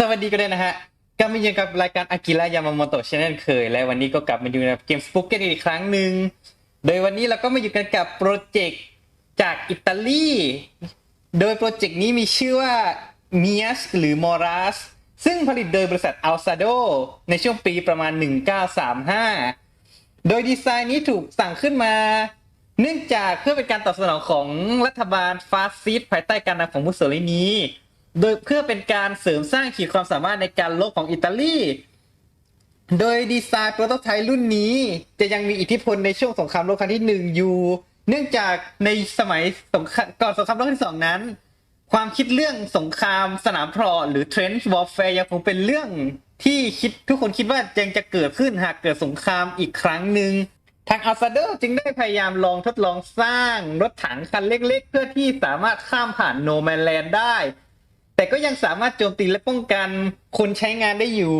สวัสดีกันเลยนะฮะกลับมาอยู่กับรายการอากิระยามาโมโตะเช่นเคย และวันนี้ก็กลับมาอยู่ในเกมสปุกเกตอีกครั้งหนึ่งโดยวันนี้เราก็มาอยู่กันกับโปรเจกต์จากอิตาลีโดยโปรเจกต์นี้มีชื่อว่า m i a s หรือ Moras ซึ่งผลิตโดยบริษัท a l s a d o ในช่วงปีประมาณ 1935 โดยดีไซน์นี้ถูกสั่งขึ้นมา เนื่องจากเพื่อเป็นการตอบสนองของรัฐบาลฟาสซิสต์ภายใต้การนำของมุสโสลินี โดยเพื่อเป็นการเสริมสร้างขีดความสามารถในการลบของอิตาลี โดยดีไซน์โปรโตไทป์รุ่นนี้ จะยังมีอิทธิพลในช่วงสงครามโลกครั้งที่หนึ่งอยู่ เนื่องจากในสมัยสงครามก่อนสงครามโลกครั้งที่สองนั้น ความคิดเรื่องสงครามสนามเพลาะหรือ trench warfare ยังคงเป็นเรื่องที่คิดทุกคนคิดว่ายังจะเกิดขึ้นหากเกิดสงครามอีกครั้งหนึ่งทางอัลซาเดอร์จึงได้พยายามลองทดลองสร้างรถถังคันเล็กๆ เพื่อที่สามารถข้ามผ่านโนแมนแลนด์ได้ แต่ก็ยังสามารถโจมตีและป้องกันคนใช้งานได้อยู่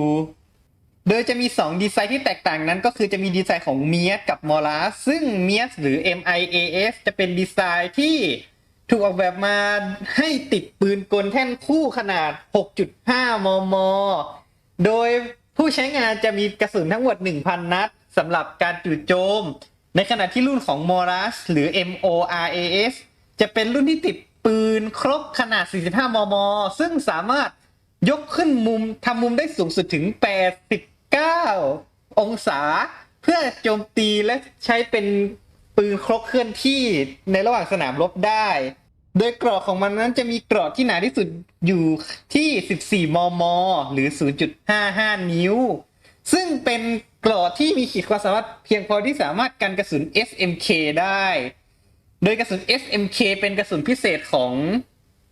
โดยจะมี 2 ดีไซน์ที่แตกต่างนั้น ก็คือจะมีดีไซน์ของเมียสกับมอล a สซึ่งเมียสหรือ MIAS จะเป็นดีไซน์ที่ถูกออกแบบมาให้ติดปืนกลแท่นคู่ขนาด 6.5 มม โดยผู้ใช้งานจะมีกระสุนทั้งหมด 1,000 นัดสำหรับการจู่โจม ในขณะที่รุ่นของ Moras หรือ MORAS จะเป็นรุ่นที่ติด ปืนครบขนาด 45 มม ซึ่งสามารถยกขึ้นมุมทำมุมได้สูงสุดถึง 89 องศา เพื่อโจมตีและใช้เป็นปืนครกเคลื่อนที่ในระหว่างสนามรบได้ โดยกรอบของมันนั้นจะมีกรอบที่หนาที่สุดอยู่ที่ 14 มม หรือ 0.55 นิ้ว ซึ่งเป็นกรอบที่มีขีดความสามารถเพียงพอที่สามารถกันกระสุน SMK ได้ โดยกระสุน SMK เป็นกระสุนพิเศษของ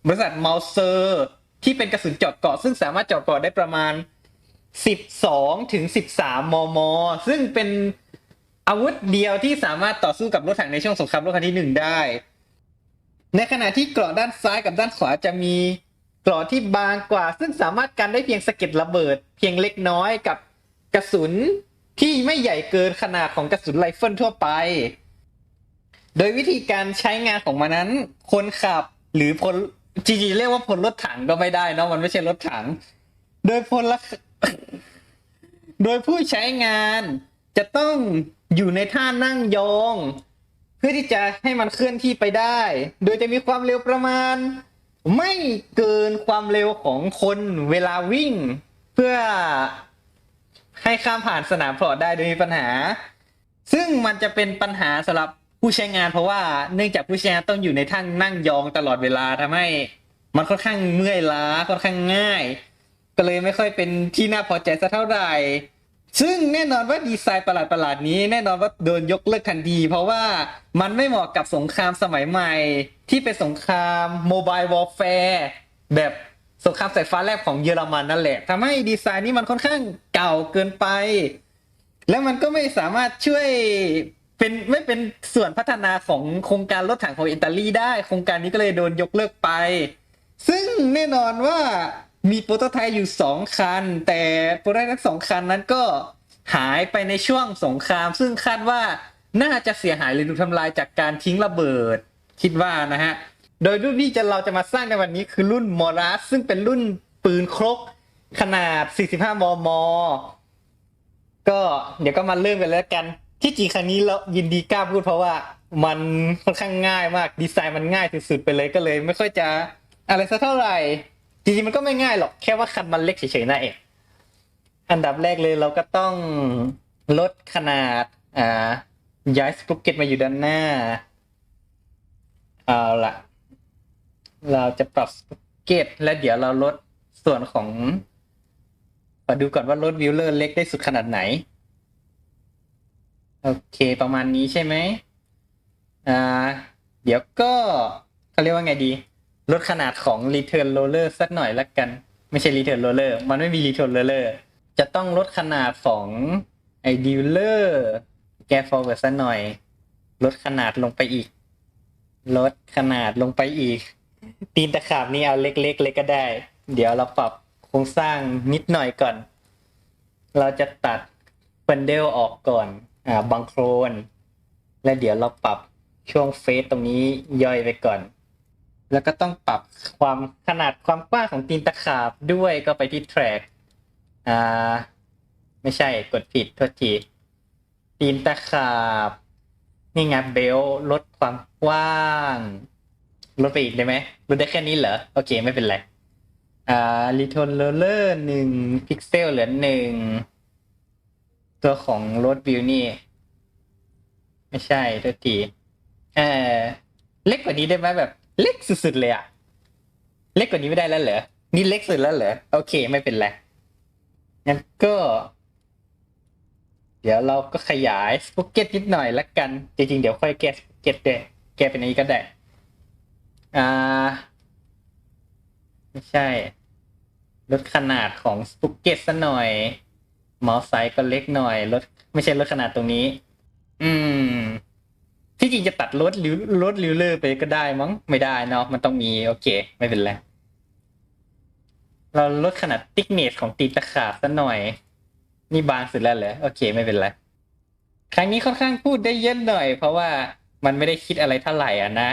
บริษัทเมาเซอร์ที่เป็นกระสุนเจาะเกาะซึ่งสามารถเจาะเกาะได้ประมาณ 12ถึง13 มม ซึ่งเป็นอาวุธเดียวที่สามารถต่อสู้กับรถถังในช่วงสงครามโลกครั้งที่หนึ่งได้ ในขณะที่เกราะด้านซ้ายกับด้านขวาจะมีเกราะที่บางกว่า ซึ่งสามารถกันได้เพียงสะเก็ดระเบิด เพียงเล็กน้อยกับกระสุนที่ไม่ใหญ่เกินขนาดของกระสุนไรเฟิลทั่วไป โดยวิธีการใช้งานของมันนั้น คนขับหรือพลจริงๆเรียกว่าพลรถถังก็ไม่ได้เนอะมันไม่ใช่รถถัง โดยพลละโดยผู้ใช้งานจะต้องอยู่ในท่านั่งยอง เพื่อที่จะให้มันเคลื่อนที่ไปได้ โดยจะมีความเร็วประมาณ ไม่เกินความเร็วของคนเวลาวิ่ง เพื่อให้ข้ามผ่านสนามเพลาะได้โดยมีปัญหา ซึ่งมันจะเป็นปัญหาสำหรับ ผู้ใช้งานเพราะว่าเนื่องจากผู้ใช้งานต้องอยู่ในท่านั่งยองตลอดเวลาทำให้ มันค่อนข้างเมื่อยล้าค่อนข้างง่าย ก็เลยไม่ค่อยเป็นที่น่าพอใจสักเท่าไหร่ซึ่งแน่นอนว่าดีไซน์ประหลาดๆนี้ แน่นอนว่าโดนยกเลิกทันที เพราะว่ามันไม่เหมาะกับสงครามสมัยใหม่ ที่เป็นสงครามโมบายวอลแฟร์แบบสงครามสายฟ้าแลบของเยอรมันนั่นแหละทำให้ดีไซน์นี้มันค่อนข้างเก่าเกินไป แล้วมันก็ไม่สามารถช่วย เป็นไม่เป็นส่วนพัฒนาของโครงการรถถังของอิตาลีได้ โครงการนี้ก็เลยโดนยกเลิกไป ซึ่งแน่นอนว่ามีโปรโตไทป์อยู่สองคัน แต่โปรโตไทป์ทั้งสองคันนั้นก็หายไปในช่วงสงคราม ซึ่งคาดว่าน่าจะเสียหายหรือถูกทำลายจากการทิ้งระเบิด คิดว่านะฮะ โดยรุ่นที่จะเราจะมาสร้างในวันนี้คือรุ่นมอรัสซึ่งเป็นรุ่นปืนครกขนาด 45 มม ก็เดี๋ยวก็มาเริ่มกันแล้วกัน ที่จริงครั้งนี้เรายินดีกล้าพูดเพราะว่ามันค่อนข้างง่ายมากดีไซน์มันง่ายสุดๆไปเลยก็เลย ไม่ค่อยจะอะไรสักเท่าไหร่จริงๆมันก็ไม่ง่ายหรอกแค่ว่าคันมันเล็กเฉยๆนั่นเองอันดับแรกเลยเราก็ต้องลดขนาดอ่าย้ายสปุกเก็ตมาอยู่ด้านหน้าเอาละเราจะปรับสปุกเก็ตและเดี๋ยวเราลดส่วนของมาดูก่อนว่าลดวิวเลอร์เล็กได้สุดขนาดไหน โอเคประมาณนี้ใช่ไหมอ่าเดี๋ยวก็เขาเรียกว่าไงดี ลดขนาดของ Return Roller สักหน่อยละกัน ไม่ใช่ Return Roller มันไม่มี Return Roller จะต้องลดขนาดของไอ้ Dealer แก forward สักหน่อย ลดขนาดลงไปอีก ลดขนาดลงไปอีก ตีนตะขาบนี่เอาเล็กๆเลยก็ได้ เดี๋ยวเราปรับโครงสร้างนิดหน่อยก่อน เราจะตัดเฟนเดลออกก่อน อ่าบังโครน และเดี๋ยวเราปรับช่วงเฟสตรงนี้ย่อยไปก่อน แล้วก็ต้องปรับความขนาดความกว้างของตีนตะขาบด้วยก็ไปที่ track อ่าไม่ใช่กดผิดโทษทีตีนตะขาบ นี่ไงเบลลดความกว้างลดไปอีกได้ไหมลดได้แค่นี้เหรอ โอเคไม่เป็นไร อ่ารีทนเลเลอร์หนึ่งพิกเซลเหลือหนึ่ง ตัวของรถวิวนี่ ไม่ใช่โทษทีเออเล็กกว่านี้ได้ไหมแบบ เล็กสุดๆเลยอะเล็กกว่านี้ไม่ได้แล้วเหรอนี่เล็กสุดแล้วเหรอโอเค ไม่เป็นไรงั้นก็ เดี๋ยวเราก็ขยายสปุกเก็ตนิดหน่อยละกัน จริงๆ เดี๋ยวค่อยแก้สปุกเก็ตด้วยแก้เป็นอันนี้ก็ได้ อ่า ไม่ใช่ ลดขนาดของสปุกเก็ตซะหน่อย เมาส์ไซส์ก็เล็กหน่อยลดไม่ใช่ลดขนาดตรงนี้ อืม ที่จริงจะตัดลดหรือลดริวเลอร์ไปก็ได้มั้งไม่ได้เนาะมันต้องมีโอเค ไม่เป็นไรเราลดขนาดติ๊กเนสของตีนตะขาบซะหน่อย นี่บางสุดแล้วเหรอโอเค ไม่เป็นไรครั้งนี้ค่อนข้างพูดได้เยอะหน่อย เพราะว่ามันไม่ได้คิดอะไรเท่าไหร่อะนะ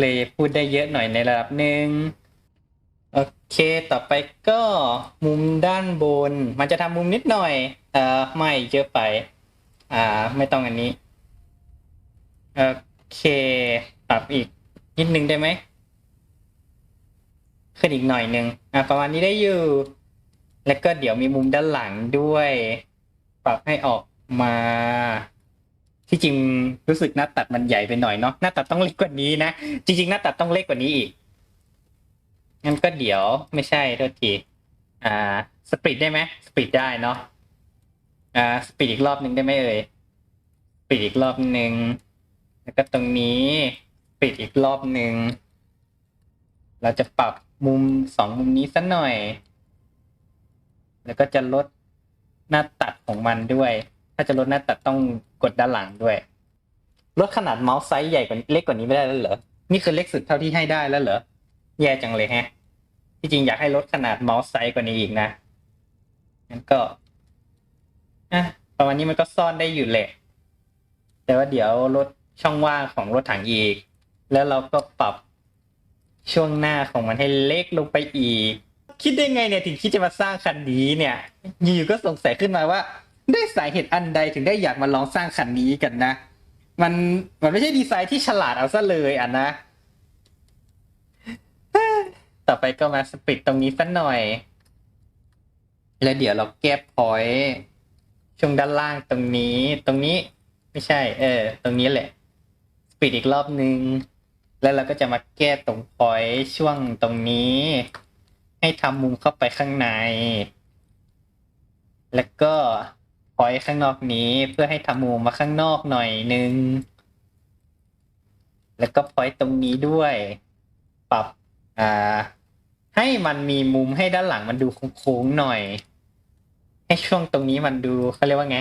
เลยพูดได้เยอะหน่อยในระดับหนึ่ง โอเค ต่อไปก็มุมด้านบน มันจะทำมุมนิดหน่อย เอ่อ ไม่เยอะไป อ่า ไม่ต้องอันนี้ โอเค ปรับอีกนิดนึงได้ไหม ขึ้นอีกหน่อยนึง อ่า ประมาณนี้ได้อยู่ แล้วก็เดี๋ยวมีมุมด้านหลังด้วย ปรับให้ออกมา ที่จริงรู้สึกหน้าตัดมันใหญ่ไปหน่อยเนาะ หน้าตัดต้องเล็กกว่านี้นะ จริง ๆ หน้าตัดต้องเล็กกว่านี้อีก งั้นก็เดี๋ยวไม่ใช่โทษทีอ่าสปีดได้ไหมสปีดได้เนาะอ่าสปีดอีกรอบหนึ่งได้ไหมเอ่ยสปีดอีกรอบหนึ่งแล้วก็ตรงนี้ปิดอีกรอบหนึ่งเราจะปรับมุมสองมุมนี้สักหน่อย แล้วก็จะลดหน้าตัดของมันด้วย ถ้าจะลดหน้าตัดต้องกดด้านหลังด้วย ลดขนาดเมาส์ไซส์ใหญ่กว่าเล็กกว่านี้ไม่ได้แล้วเหรอ นี่คือเล็กสุดเท่าที่ให้ได้แล้วเหรอ แย่จังเลยแฮะ ที่จริงอยากให้ลดขนาดเมาส์ไซส์กว่านี้อีกนะงั้นก็อะประมาณนี้มันก็ซ่อนได้อยู่แหละ แต่ว่าเดี๋ยวลดช่องว่างของรถถังอีก แล้วเราก็ปรับช่วงหน้าของมันให้เล็กลงไปอีก คิดได้ไงเนี่ยถึงคิดจะมาสร้างคันนี้เนี่ยอยู่ก็สงสัยขึ้นมาว่าได้สาเหตุอันใดถึงได้อยากมาลองสร้างคันนี้กันนะ มันมันไม่ใช่ดีไซน์ที่ฉลาดเอาซะเลยอะนะ ต่อไปก็มาสปิดตรงนี้สักหน่อย แล้วเดี๋ยวเราแก้พอยช่วงด้านล่างตรงนี้ ตรงนี้ไม่ใช่ เออ ตรงนี้แหละสปิดอีกรอบนึง แล้วเราก็จะมาแก้ตรงพอยช่วงตรงนี้ ให้ทำมุมเข้าไปข้างใน แล้วก็พอยข้างนอกนี้เพื่อให้ทำมุมมาข้างนอกหน่อยนึงแล้วก็พอยตรงนี้ด้วย ปรับ อ่า ให้มันมีมุมให้ด้านหลังมันดูโค้งๆหน่อย ให้ช่วงตรงนี้มันดูเขาเรียกว่าไง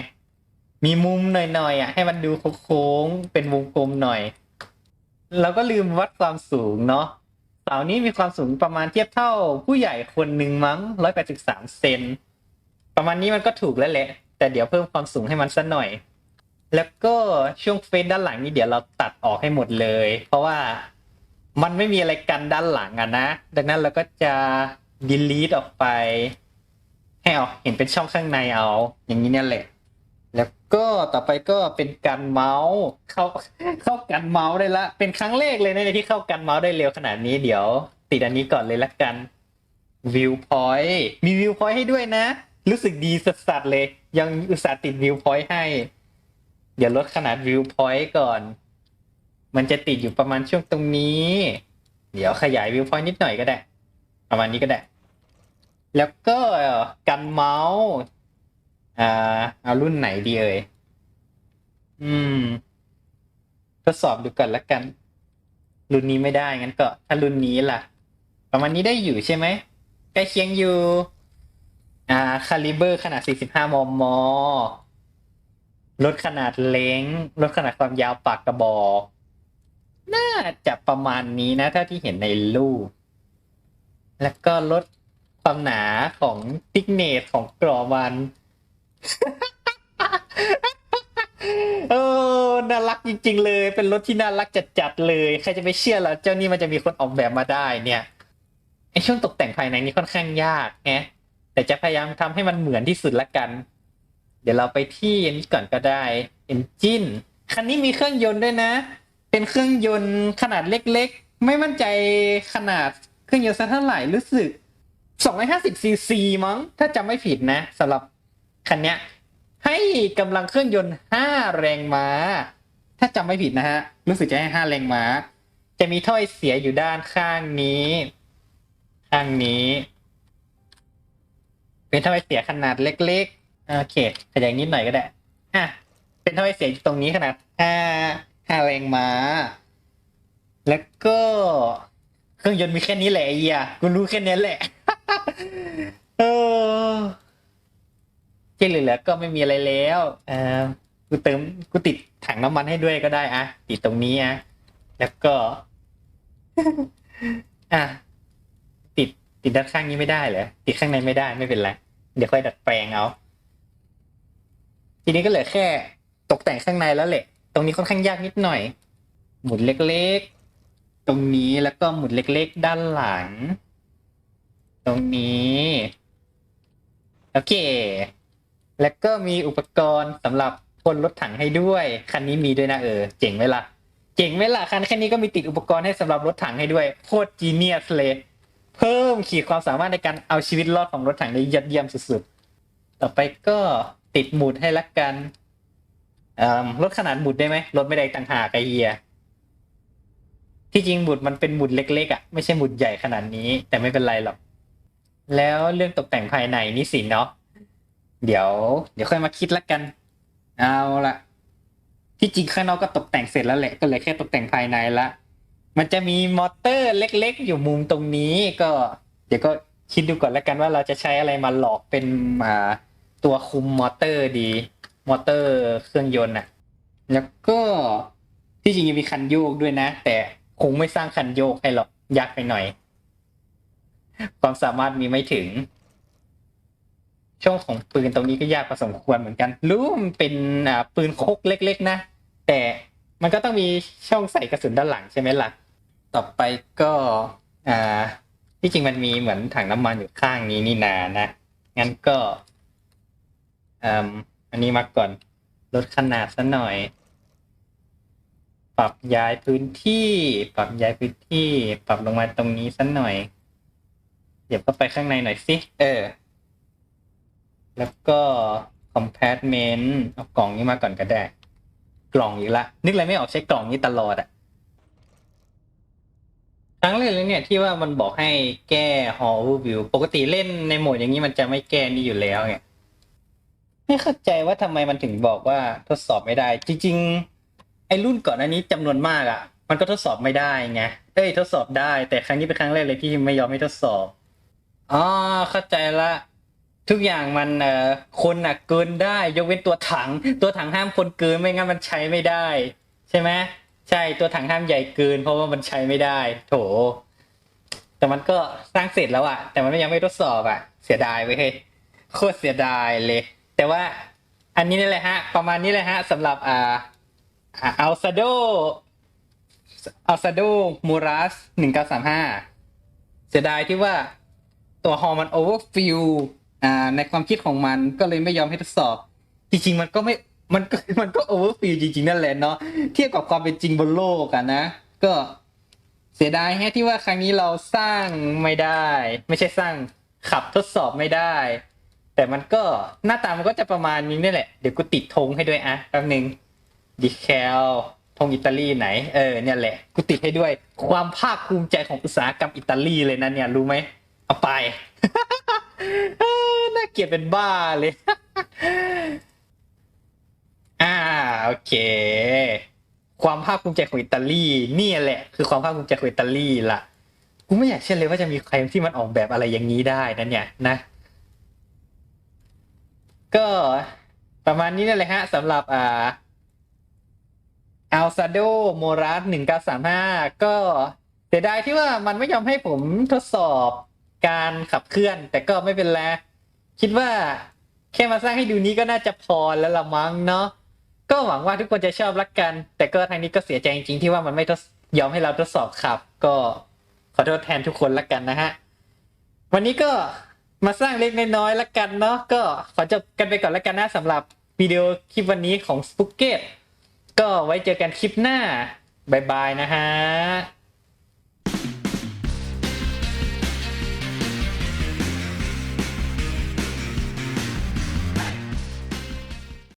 มีมุมหน่อยๆอะ ให้มันดูโค้งๆเป็นวงกลมหน่อยเราก็ลืมวัดความสูงเนาะเสานี้มีความสูงประมาณเทียบเท่าผู้ใหญ่คนหนึ่งมั้งร้อยแปดสิบสามเซนประมาณนี้มันก็ถูกแล้วแหละ แต่เดี๋ยวเพิ่มความสูงให้มันสักหน่อย แล้วก็ช่วงเฟซด้านหลังนี่เดี๋ยวเราตัดออกให้หมดเลย เพราะว่า มันไม่มีอะไรกันด้านหลังอะนะ ดังนั้นเราก็จะ delete ออกไป ให้เอาเห็นเป็นช่องข้างในเอา อย่างนี้เนี่ยแหละ แล้วก็ต่อไปก็เป็นการเมาส์เข้าเข้ากันเมาส์ได้ละ เป็นครั้งแรกเลยนะที่เข้ากันเมาส์ได้เร็วขนาดนี้เดี๋ยว ติดอันนี้ก่อนเลยละกัน Viewpoint มี Viewpoint ให้ด้วยนะ รู้สึกดีสัสๆเลย ยังอุตส่าห์ติด Viewpoint ให้ เดี๋ยวลดขนาด Viewpoint ก่อน มันจะติดอยู่ประมาณช่วงตรงนี้ เดี๋ยวขยาย Viewpoint นิดหน่อยก็ได้ ประมาณนี้ก็ได้ แล้วก็กันเมาส์อ่าเอารุ่นไหนดีเอ่ยอืมทดสอบดูก่อนละกัน รุ่นนี้ไม่ได้งั้นก็ ถ้ารุ่นนี้ล่ะ ประมาณนี้ได้อยู่ใช่ไหมใกล้เคียงอยู่ อ่าคาลิเบอร์ขนาด 45 มม ลดขนาดเล้ง ลดขนาดความยาวปากกระบอก น่าจะประมาณนี้นะ ถ้าที่เห็นในรูป แล้วก็ลดความหนาของติ๊กเนสของกรอมันเออน่ารักจริง ๆ เลย เป็นรถที่น่ารักจัดๆเลย ใครจะไปเชื่อล่ะเจ้านี่มันจะมีคนออกแบบมาได้เนี่ยไอช่วงตกแต่งภายในนี่ค่อนข้างยากแฮะแต่จะพยายามทำให้มันเหมือนที่สุดละกัน เดี๋ยวเราไปที่อันนี้ก่อนก็ได้ Engine คันนี้มีเครื่องยนต์ด้วยนะ เป็นเครื่องยนต์ขนาดเล็กๆ ไม่มั่นใจขนาดเครื่องยนต์สักเท่าไหร่รู้สึก250ซีซีมั้ง ถ้าจำไม่ผิดนะสำหรับคันเนี้ย ให้กำลังเครื่องยนต์5แรงม้า ถ้าจำไม่ผิดนะฮะ รู้สึกจะให้ 5 แรงม้า จะมีถ้อยเสียอยู่ด้านข้างนี้ ข้างนี้ เป็นถ้อยเสียขนาดเล็ก ๆ โอเคขยายนิดหน่อยก็ได้ อะ เป็นถ้อยเสียอยู่ตรงนี้ขนาด5 5แรงม้า แล้วก็เครื่องยนต์มีแค่นี้แหละไอ้เหี้ยกูรู้แค่นี้แหละ เออที่เหลือก็ไม่มีอะไรแล้ว เออกูเติมกูติดถังน้ำมันให้ด้วยก็ได้อะติดตรงนี้อะแล้วก็ อะติดติดด้านข้างนี้ไม่ได้เหรอติดข้างในไม่ได้ไม่เป็นไรเดี๋ยวค่อยดัดแปลงเอา ทีนี้ก็เหลือแค่ ตกแต่งข้างในแล้วแหละ ตรงนี้ค่อนข้างยากนิดหน่อย หมุนเล็กๆ ตรงนี้แล้วก็หมุนเล็กๆ ด้านหลัง ตรงนี้โอเค แล้วก็มีอุปกรณ์สำหรับพ่นรถถังให้ด้วย คันนี้มีด้วยนะเออ เจ๋งไหมล่ะ เจ๋งไหมล่ะ คันแค่นี้ก็มีติดอุปกรณ์ให้สำหรับรถถังให้ด้วย โคตรจีเนียสเลย เพิ่มขีดความสามารถในการเอาชีวิตรอดของรถถังได้ยอดเยี่ยมสุดๆ ต่อไปก็ติดหมุดให้ละกัน ลดขนาดหมุดได้ไหมลดไม่ได้ต่างหากไอเฮียที่จริงหมุดมันเป็นหมุดเล็กๆอะไม่ใช่หมุดใหญ่ขนาดนี้ แต่ไม่เป็นไรหรอก แล้วเรื่องตกแต่งภายในนี่สินเนาะเดี๋ยว เดี๋ยวค่อยมาคิดละกัน เอาละที่จริงข้างนอกก็ตกแต่งเสร็จแล้วแหละก็เลยแค่ตกแต่งภายในละมันจะมีมอเตอร์เล็ก ๆ อยู่มุมตรงนี้ก็ เดี๋ยวก็คิดดูก่อนแล้วกันว่าเราจะใช้อะไรมาหลอกเป็นมาตัวคุมมอเตอร์ดี มอเตอร์เครื่องยนต์อะแล้วก็ที่จริงยังมีคันโยกด้วยนะ แต่คงไม่สร้างคันโยกให้หรอกยากไปหน่อย ความสามารถมีไม่ถึง ช่วงของปืนตรงนี้ก็ยากพอสมควรเหมือนกัน รู้มันเป็นปืนคกเล็ก ๆ นะ แต่มันก็ต้องมีช่องใส่กระสุนด้านหลังใช่ไหมล่ะ ต่อไปก็อ่าที่จริงมันมีเหมือนถังน้ำมันอยู่ข้างนี้นี่นานะ งั้นก็อืม อันนี้มาก่อน ลดขนาดซะหน่อย ปรับย้ายพื้นที่ ปรับย้ายพื้นที่ ปรับลงมาตรงนี้สักหน่อยเดี๋ยวก็ไปข้างในหน่อยสิเออ แล้วก็ compartment เอากล่องนี้มาก่อนก็ได้ กล่องอีกละนึกอะไรไม่ออกใช้กล่องนี้ตลอดอะครั้งแรกเลยเนี่ยที่ว่ามันบอกให้แก้ hall overview ปกติเล่นในโหมดอย่างนี้มันจะไม่แก้นี่อยู่แล้วเนี่ย ไม่เข้าใจว่าทำไมมันถึงบอกว่าทดสอบไม่ได้ จริง ๆ ไอ้รุ่นก่อนอันนี้จำนวนมากอะ่ะ มันก็ทดสอบไม่ได้ไงเอ้ยทดสอบได้ แต่ครั้งนี้เป็นครั้งแรกเลยที่ไม่ยอมให้ทดสอบอ๋อเข้าใจละ ทุกอย่างมันเอ่อคนน่ะเกินได้ ยกเว้นตัวถัง ตัวถังห้ามคนเกินไม่งั้นมันใช้ไม่ได้ ใช่ไหมใช่ตัวถังห้ามใหญ่เกิน เพราะว่ามันใช้ไม่ได้ โถ แต่มันก็สร้างเสร็จแล้วอะแต่มันยังไม่ทดสอบอะเสียดายไปเฮ้ยโคตรเสียดายเลย แต่ว่าอันนี้นี่แหละฮะ ประมาณนี้เลยฮะสำหรับอ่าอัลซาโดอัลซาโดมูรัสหนึ่งเก้าสามห้าเสียดายที่ว่าตัวฮอร์มันโอเวอร์ฟิลอ่าในความคิดของมันก็เลยไม่ยอมให้ทดสอบ จริง ๆ มันก็ไม่มันก็มันก็โอเวอร์ฟิลจริง ๆ นั่นแหละเนาะเทียบกับความเป็นจริงบนโลกอะนะ ก็เสียดายแฮะที่ว่าครั้งนี้เราสร้างไม่ได้ ไม่ใช่สร้างขับทดสอบไม่ได้ แต่มันก็หน้าตามันก็จะประมาณนี้นี่แหละ เดี๋ยวกูติดธงให้ด้วยอะแป๊บนึงดีแคลธงอิตาลีไหน เออเนี่ยแหละ กูติดให้ด้วย ความภาคภูมิใจของอุตสาหกรรมอิตาลีเลยนะเนี่ยรู้ไหมเอาไป น่าเกลียดเป็นบ้าเลย อ่าโอเค ความภาคภูมิใจของอิตาลีเนี่ยแหละ คือความภาคภูมิใจของอิตาลีล่ะ กูไม่อยากเชื่อเลยว่าจะมีใครที่มันออกแบบอะไรอย่างนี้ได้นะเนี่ยนะ ก็ประมาณนี้นั่นแหละฮะสำหรับอ่าอัลซาโดโมรัสหนึ่งเก้าสามห้าก็เสียดายที่ว่ามันไม่ยอมให้ผมทดสอบการขับเคลื่อน แต่ก็ไม่เป็นไรคิดว่าแค่มาสร้างให้ดูนี้ก็น่าจะพอแล้วละมั้งเนาะก็หวังว่าทุกคนจะชอบละกัน แต่ก็ทางนี้ก็เสียใจจริงๆที่ว่ามันไม่ทดยอมให้เราทดสอบขับ ก็ขอโทษแทนทุกคนละกันนะฮะ วันนี้ก็ มาสร้างเล็กน้อยๆละกันเนาะก็ขอจบกันไปก่อนละกันนะสำหรับวิดีโอคลิปวันนี้ของสปุกเก็ตก็ไว้เจอกันคลิปหน้าบายบายนะฮะ